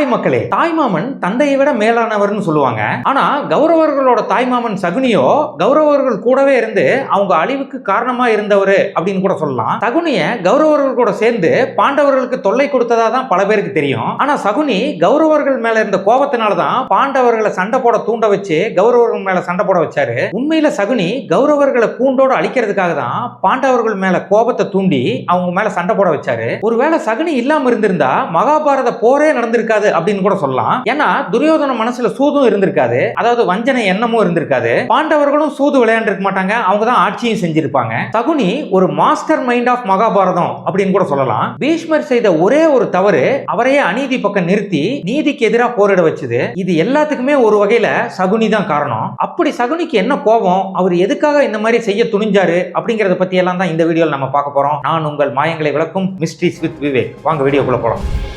தாய் மக்களே தாய்மாமன் தந்தையை விட மேலானவர்னு சொல்லுவாங்க. ஆனா கௌரவர்களோட தாய்மாமன் சகுனியோ கௌரவர்கள் கூடவே இருந்து அவங்க அழிவுக்கு காரணமா இருந்தவர் அப்படின்னு கூட சொல்லலாம். சகுனிய கௌரவர்கள் கூட சேர்ந்து பாண்டவர்களுக்கு தொல்லை கொடுத்ததா தான் பல பேருக்கு தெரியும். ஆனா சகுனி கௌரவர்கள் மேல இருந்த கோபத்தினால தான் பாண்டவர்களை சண்டை போட தூண்ட வச்சு கௌரவர்கள் மேல சண்டை போட வச்சாரு. உண்மையில சகுனி கௌரவர்களை கூண்டோடு அழிக்கிறதுக்காக தான் பாண்டவர்கள் மேல கோபத்தை தூண்டி அவங்க மேல சண்டை போட வச்சாரு. ஒருவேளை சகுனி இல்லாம இருந்திருந்தா மகாபாரத போரே நடந்திருக்காது அப்படின்னு கூட சொல்லலாம். ஏன்னா துரியோதன மனசுல சூதும் இருந்திருக்காது. அதாவது வஞ்சனை எண்ணமும் இருந்திருக்காது. பாண்டவர்களும் சூது விளையாண்டு மாட்டாங்க. அவங்க தான் ஆட்சியும் செஞ்சிருப்பாங்க. சகுனி ஒரு மாஸ்டர் மைண்ட் ஆஃப் மகாபாரதம் அப்படின்னு கூட சொல்லலாம். பீஷ்மர் செய்த ஒரே ஒரு தவறு அவரையே அநீதி பக்கம் நிறுத்தி நீதிக்கு எதிராக போரிட வச்சது. இது எல்லாத்துக்குமே ஒரு வகையில சகுனி தான் காரணம். அப்படி சகுனிக்கு என்ன கோபம்? அவர் எதுக்காக இந்த மாதிரி செய்ய துணிஞ்சாரு? அப்படிங்கறத பத்தி எல்லாம் தான் இந்த வீடியோல நம்ம பார்க்க போறோம். நான் உங்கள் மாயங்களை விளக்கும் மிஸ்ட்ரிஸ் வித் விவேக். வாங்க வீடியோக்குள்ள போலாம்.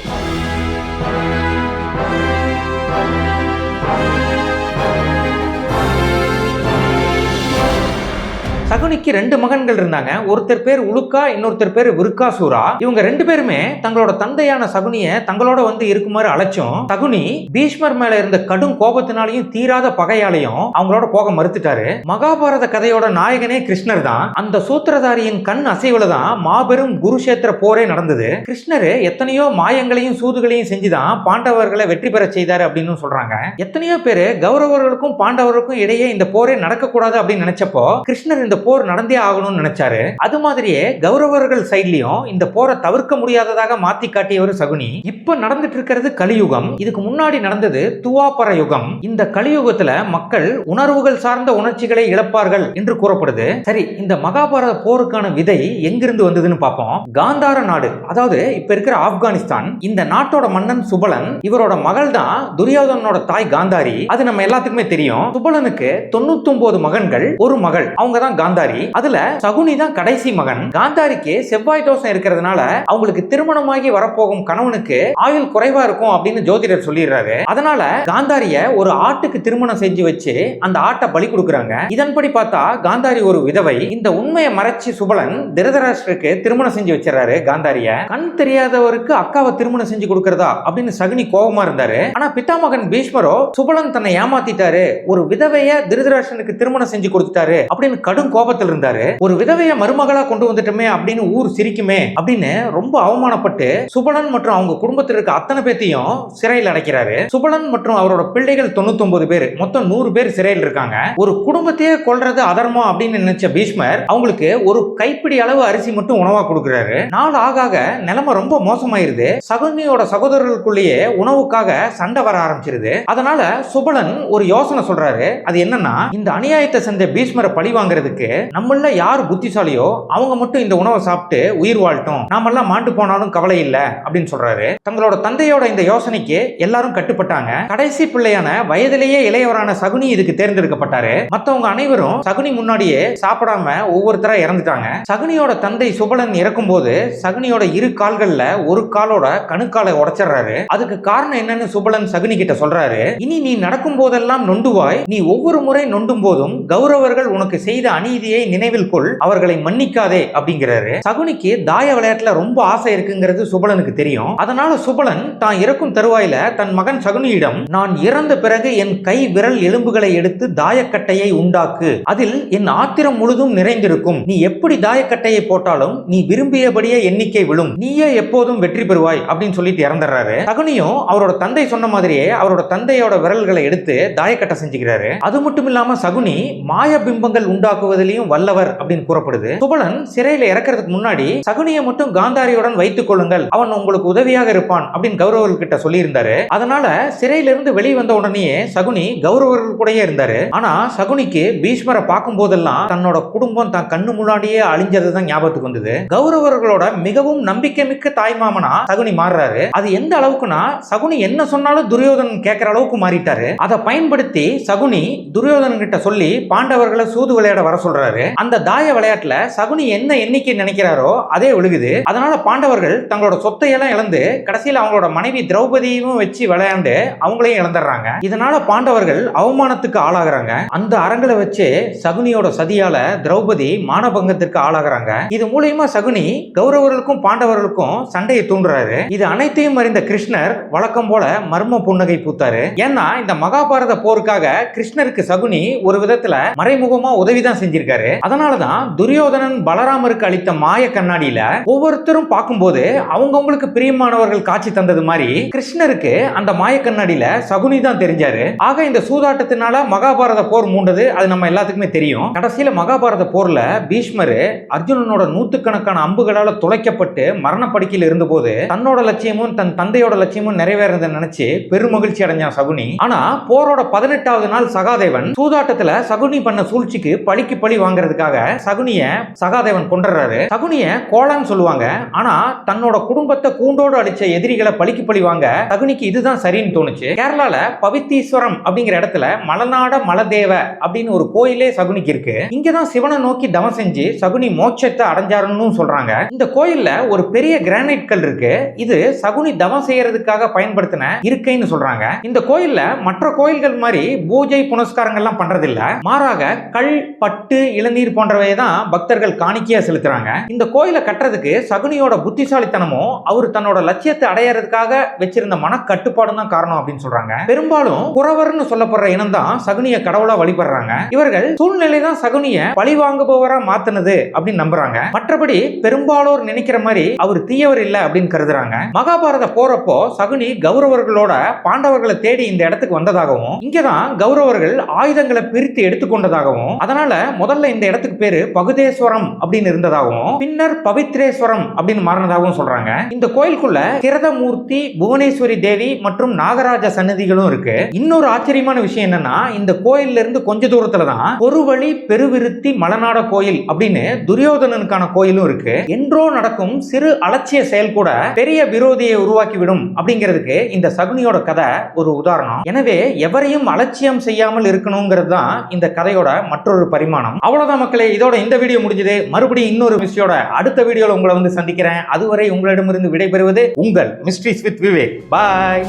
சகுனிக்கு ரெண்டு மகன்கள் இருந்தாங்க. ஒருத்தர் பேர் உலுக்கா இன்னொருத்தர் பேர் விருக்காசூரா இவங்க ரெண்டு பேருமே தங்களோட தந்தையான சகுனிய தங்களோட வந்து இருக்குமாறு அழைச்சும். சகுனி பீஷ்மர் மேல இருந்த கடும் கோபத்தினாலையும் தீராத பகையாலையும் அவங்களோட போக மறுத்துட்டாரு. மகாபாரத கதையோட நாயகனே கிருஷ்ணர் தான். அந்த சூத்திரதாரியின் கண் அசைவுல தான் மாபெரும் குருஷேத்திர போரே நடந்தது. கிருஷ்ணர் எத்தனையோ மாயங்களையும் சூதுகளையும் செஞ்சுதான் பாண்டவர்களை வெற்றி பெற செய்தாரு அப்படின்னு சொல்றாங்க. எத்தனையோ பேரு கௌரவர்களுக்கும் பாண்டவர்களுக்கும் இடையே இந்த போரே நடக்கக்கூடாது அப்படின்னு நினைச்சப்போ கிருஷ்ணர் இந்த போர் நடந்தே ஆகணும்னு நினைச்சாரு. அது மாதிரியே கௌரவர்கள் சைட்லயும் இந்த போரை தவிர்க்க முடியாததாக மாத்தி காட்டியவர் சகுனி. இப்ப நடந்துட்டு இருக்கிறது கலியுகம். இதுக்கு முன்னாடி நடந்தது துவாபர யுகம். இந்த கலியுகத்துல மக்கள் உணர்வுகள் சார்ந்த உணர்ச்சிகளை இழப்பார்கள் என்று கூறப்படுது. சரி இந்த மகாபாரத போருக்கான விதை எங்கிருந்து வந்ததுன்னு பார்ப்போம். காந்தார நாடு அதாவது இப்ப இருக்கிற ஆப்கானிஸ்தான். இந்த நாட்டோட மன்னன் சுபலன் இவரோட மகள் தான் துரியோதனோட தாய் காந்தாரி. அது நம்ம எல்லாத்துக்குமே தெரியும். சுபலனுக்கு தொண்ணூத்தி ஒன்பது மகன்கள் ஒரு மகள். அவங்க தான் காந்தாரி. காந்தாரி. அதுல சகுனி தான் கடைசி மகன். காந்தாரிக்கு செவ்வாய் தோஷம் இருக்கிறதுனால அவங்களுக்கு திருமணமாகி வரப்போகும் கணவனுக்கு ஆயுள் குறைவா இருக்கும் அப்படின்னு ஜோதிடர் சொல்லிடுறாரு. அதனால காந்தாரிய ஒரு ஆட்டுக்கு திருமணம் செஞ்சு வச்சு அந்த ஆட்டை பலி கொடுக்குறாங்க. இதன்படி பார்த்தா காந்தாரி ஒரு விதவை இந்த உண்மையை மறைச்சு சுபலன் திருதராஷ்டருக்கு திருமணம் செஞ்சு வச்சிடறாரு காந்தாரிய. கண் தெரியாதவருக்கு அக்காவை திருமணம் செஞ்சு கொடுக்கறதா அப்படின்னு சகுனி கோபமா இருந்தாரு. ஆனா பித்தாமகன் பீஷ்மரோ சுபலன் தன்னை ஏமாத்திட்டாரு. ஒரு விதவைய திருதராஷ்டனுக்கு திருமணம் செஞ்சு கொடுத்துட்டாரு அப்படின்னு கடும் கோபம் கோபத்தில் இருந்தாரு ஒரு விதவைய மருமகளா கொண்டு வந்துட்டோமே அப்படின்னு ஊர் சிரிக்குமே அப்படின்னு ரொம்ப அவமானப்பட்டு சுபலன் மற்றும் அவங்க குடும்பத்தில் இருக்க அத்தனை பேத்தையும் சிறையில் அடைக்கிறாரு. சுபலன் மற்றும் அவரோட பிள்ளைகள் தொண்ணூத்தி பேர். மொத்தம் நூறு பேர் சிறையில் இருக்காங்க. ஒரு குடும்பத்தையே கொள்றது அதர்மம் அப்படின்னு நினைச்ச பீஷ்மர் அவங்களுக்கு ஒரு கைப்பிடி அளவு அரிசி மட்டும் உணவா கொடுக்குறாரு. நாள் ஆக ஆக நிலைமை ரொம்ப மோசமாயிருது. சகுனியோட சகோதரர்களுக்குள்ளேயே உணவுக்காக சண்டை வர ஆரம்பிச்சிருது. அதனால சுபலன் ஒரு யோசனை சொல்றாரு. அது என்னன்னா இந்த அநியாயத்தை செஞ்ச பீஷ்மரை பழி வாங்குறதுக்கு நம்மள யார் புத்திசாலியோ அவங்க மட்டும் இந்த உணவை சாப்பிட்டு உயிர் வாழ்ட்டும் நாமெல்லாம் மாண்டு போனாலும் கவலை இல்ல அப்படின்னு சொல்றாரு. தங்களோட தந்தையோட இந்த யோசனைக்கு எல்லாரும் கட்டுப்பட்டாங்க. கடைசி பிள்ளையான வயதிலேயே இளையவரான சகுனி இதுக்கு தேர்ந்தெடுக்கப்பட்டாரு. மத்தவங்க அனைவரும் சகுனி முன்னாடியே சாப்பிடாம ஒவ்வொருத்தரா இறந்துட்டாங்க. சகுனியோட தந்தை சுபலன் இறக்கும் போது சகுனியோட இரு கால்கள்ல ஒரு காலோட கணுக்காலை உடைச்சிடுறாரு. அதுக்கு காரணம் என்னன்னு சுபலன் சகுனி கிட்ட சொல்றாரு. இனி நீ நடக்கும் போதெல்லாம் நொண்டுவாய். நீ ஒவ்வொரு முறை நொண்டும் போதும் கௌரவர்கள் உனக்கு செய்த நீதியை நினைவில் கொள் அவர்களை மன்னிக்காதே அப்படிங்கிறாரு. சகுனிக்கு தாய விளையாட்டுல ரொம்ப ஆசை இருக்குங்கிறது சுபலனுக்கு தெரியும். அதனால சுபலன் தான் இறக்கும் தருவாயில தன் மகன் சகுனியிடம் நான் இறந்த பிறகு என் கை விரல் எலும்புகளை எடுத்து தாயக்கட்டையை உண்டாக்கு. அதில் என் ஆத்திரம் முழுதும் நிறைந்திருக்கும். நீ எப்படி தாயக்கட்டையை போட்டாலும் நீ விரும்பியபடியே எண்ணிக்கை விழும். நீயே எப்போதும் வெற்றி பெறுவாய் அப்படின்னு சொல்லிட்டு இறந்துடுறாரு. சகுனியும் அவரோட தந்தை சொன்ன மாதிரியே அவரோட தந்தையோட விரல்களை எடுத்து தாயக்கட்டை செஞ்சுக்கிறாரு. அது மட்டும் இல்லாம சகுனி மாய பிம்பங்கள் உண்டாக்குவதில் உண்டாக்குவதிலையும் வல்லவர் அப்படின்னு கூறப்படுது. சுபலன் சிறையில இறக்கிறதுக்கு முன்னாடி சகுனியை மட்டும் காந்தாரியுடன் வைத்துக் கொள்ளுங்கள். அவன் உங்களுக்கு உதவியாக இருப்பான் அப்படின்னு கௌரவர்கள் கிட்ட சொல்லியிருந்தாரு. அதனால சிறையிலிருந்து வெளியே வந்த உடனேயே சகுனி கௌரவர்கள் கூடயே இருந்தாரு. ஆனா சகுனிக்கு பீஷ்மரை பார்க்கும் போதெல்லாம் தன்னோட குடும்பம் தான் கண்ணு முன்னாடியே அழிஞ்சது தான் ஞாபகத்துக்கு வந்தது. கௌரவர்களோட மிகவும் நம்பிக்கை மிக்க தாய்மாமனா சகுனி மாறுறாரு. அது எந்த அளவுக்குனா சகுனி என்ன சொன்னாலும் துரியோதனன் கேட்கிற அளவுக்கு மாறிட்டாரு. அதை பயன்படுத்தி சகுனி துரியோதனன் கிட்ட சொல்லி பாண்டவர்களை சூது விளையாட வர சொல்றாரு. சொல்றாரு. அந்த தாய விளையாட்டுல சகுனி என்ன எண்ணிக்கை நினைக்கிறாரோ அதே விழுகுது. அதனால பாண்டவர்கள் தங்களோட சொத்தை எல்லாம் இழந்து கடைசியில் அவங்களோட மனைவி திரௌபதியும் வச்சு விளையாண்டு அவங்களையும் இழந்துடுறாங்க. இதனால பாண்டவர்கள் அவமானத்துக்கு ஆளாகிறாங்க. அந்த அரங்களை வச்சு சகுனியோட சதியால திரௌபதி மானபங்கத்திற்கு ஆளாகிறாங்க. இது மூலியமா சகுனி கௌரவர்களுக்கும் பாண்டவர்களுக்கும் சண்டையை தூண்டுறாரு. இது அனைத்தையும் அறிந்த கிருஷ்ணர் வழக்கம் போல மர்ம புன்னகை பூத்தாரு. ஏன்னா இந்த மகாபாரத போருக்காக கிருஷ்ணருக்கு சகுனி ஒரு விதத்துல மறைமுகமா உதவிதான் செஞ்சிருக்காரு. அதனாலதான் துரியோதனன் பலராமருக்கு அளித்த மாய கண்ணாடியில ஒவ்வொருத்தரும் பார்க்கும்போது அவங்கவங்களுக்கு பிரியமானவர்கள் காட்சி தந்தது மாதிரி கிருஷ்ணருக்கு அந்த மாய கண்ணாடியில சகுனி தான் தெரிஞ்சாரு. ஆக இந்த சூதாட்டத்தினால மகாபாரத போர் மூண்டது அது நம்ம எல்லாத்துக்குமே தெரியும். கடைசியில மகாபாரத போர்ல பீஷ்மர் அர்ஜுனனோட நூத்துக்கணக்கான அம்புகளால துளைக்கப்பட்டு மரணப்படுக்கையில் இருந்தபோது தன்னோட லட்சியமும் தன் தந்தையோட லட்சியமும் நிறைவேறத நினைச்சு பெருமகிழ்ச்சி அடைஞ்சான் சகுனி. ஆனா போரோட பதினெட்டாவது நாள் சகாதேவன் சூதாட்டத்துல சகுனி பண்ண சூழ்ச்சிக்கு பழிக்கு பழி வாங்குறதுக்காக சகுனிய சகாதேவன் கொண்டுறாரு சகுனிய கோலான்னு சொல்லுவாங்க. ஆனா தன்னோட குடும்பத்தை கூண்டோடு அடிச்ச எதிரிகளை பழிக்கு பழி வாங்க சகுனிக்கு இதுதான் சரின்னு தோணுச்சு. கேரளால பவித்தீஸ்வரம் அப்படிங்கிற இடத்துல மலநாட மலதேவ அப்படின்னு ஒரு கோயிலே சகுனிக்கு இருக்கு. இங்கதான் சிவனை நோக்கி தவம் செஞ்சு சகுனி மோட்சத்தை அடைஞ்சாருன்னு சொல்றாங்க. இந்த கோயில்ல ஒரு பெரிய கிரானைட் கல் இருக்கு. இது சகுனி தவம் செய்யறதுக்காக பயன்படுத்தின இருக்கைன்னு சொல்றாங்க. இந்த கோயில்ல மற்ற கோயில்கள் மாதிரி பூஜை புனஸ்காரங்கள்லாம் பண்றதில்லை. மாறாக கல் பட்டு இளநீர் போன்றவை தான் பக்தர்கள் காணிக்கையா செலுத்துறாங்க. இந்த கோயிலை கட்டுறதுக்கு சகுனியோட புத்திசாலித்தனமும் அவர் தன்னோட லட்சியத்தை அடையறதுக்காக வச்சிருந்த மனக்கட்டுப்பாடும் தான் காரணம் அப்படின்னு சொல்றாங்க. பெரும்பாலும் குறவர்னு சொல்லப்படுற இனம் தான் சகுனிய கடவுளா வழிபடுறாங்க. இவர்கள் சூழ்நிலை தான் சகுனிய பழி வாங்குபவரா மாத்துனது அப்படின்னு நம்புறாங்க. மற்றபடி பெரும்பாலோர் நினைக்கிற மாதிரி அவர் தீயவர் இல்ல அப்படின்னு கருதுறாங்க. மகாபாரத போறப்போ சகுனி கௌரவர்களோட பாண்டவர்களை தேடி இந்த இடத்துக்கு வந்ததாகவும் இங்கதான் கௌரவர்கள் ஆயுதங்களை பிரித்து எடுத்துக்கொண்டதாகவும் அதனால முதல் முதல்ல இந்த இடத்துக்கு பேரு பகுதேஸ்வரம் அப்படின்னு இருந்ததாகவும் பின்னர் பவித்ரேஸ்வரம் அப்படின்னு மாறினதாகவும் சொல்றாங்க. இந்த கோயிலுக்குள்ள கிரதமூர்த்தி புவனேஸ்வரி தேவி மற்றும் நாகராஜ சன்னதிகளும் இருக்கு. இன்னொரு ஆச்சரியமான விஷயம் என்னன்னா இந்த கோயில்ல இருந்து கொஞ்ச தூரத்துல தான் ஒரு வழி பெருவிருத்தி மலநாட கோயில் அப்படின்னு துரியோதனனுக்கான கோயிலும் இருக்கு. என்றோ நடக்கும் சிறு அலட்சிய செயல் கூட பெரிய விரோதியை உருவாக்கிவிடும் அப்படிங்கிறதுக்கு இந்த சகுனியோட கதை ஒரு உதாரணம். எனவே எவரையும் அலட்சியம் செய்யாமல் இருக்கணுங்கிறது தான் இந்த கதையோட மற்றொரு பரிமாணம். அவ்வளோதான் மக்களே இதோட இந்த வீடியோ முடிஞ்சது. மறுபடியும் இன்னொரு மிஸ்டியோட அடுத்த வீடியோவில் உங்களை வந்து சந்திக்கிறேன். அதுவரை உங்களிடமிருந்து விடைபெறுவது உங்கள் மிஸ்ட்ரிஸ் வித் விவேக். பாய்.